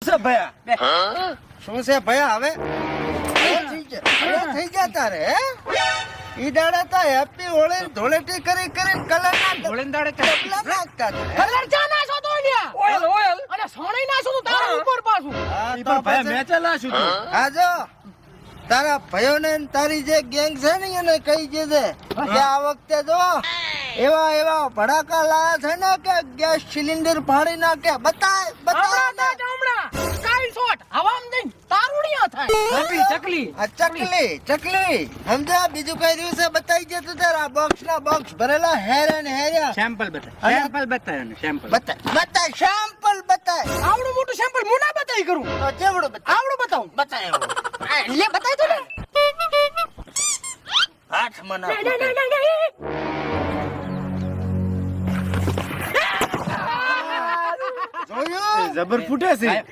છે ભયા? શું છે ભયા હવે? થઈ જા- હવે થઈ જા તારે ઈ દાડે તો હેપી હોળી ધૂળેટી કરી કરીને કલર ના ધોળીને દાડે કરે. નાખતા કલર ચા નાખો તો અહીંયા. ઓઇલ ઓઇલ અને સણી નાખો તો તારા ઉપર પાછું. ઈ પણ ભાઈ પછી- મેં ચલાશું તું. આ જો. તારા ભાઈઓને ને તારી જે ગેંગ છે ને એને કહી દેજે કે આ વખતે જો એવા એવા ભડાકા લાયા છે ને કે ગેસ સિલિન્ડર ફાડી નાખે. બતાય બતાય ને. ના હમણાં સ્કાય શોટ. હવામાં જઈને તારુડિયા થાય. ચકલી ચકલી. આ ચકલી ચકલી. સમજ્યા? બીજું કઈ રહ્યું બતાઈ દે તું તારા બોક્સ ના બોક્સ ભરેલા હેર હેર્યા. સેમ્પલ બતાય. સેમ્પલ બતાય ને સેમ્પલ બતાય. બતાય સેમ્પલ બતાય. આવડું મોટું સેમ્પલ હું ના બતાવી કરું. તો ચેવડું બતાય. આવડું બતાવું. બતાય. લે તો ને. હાથ મને જબર ફૂટે છે.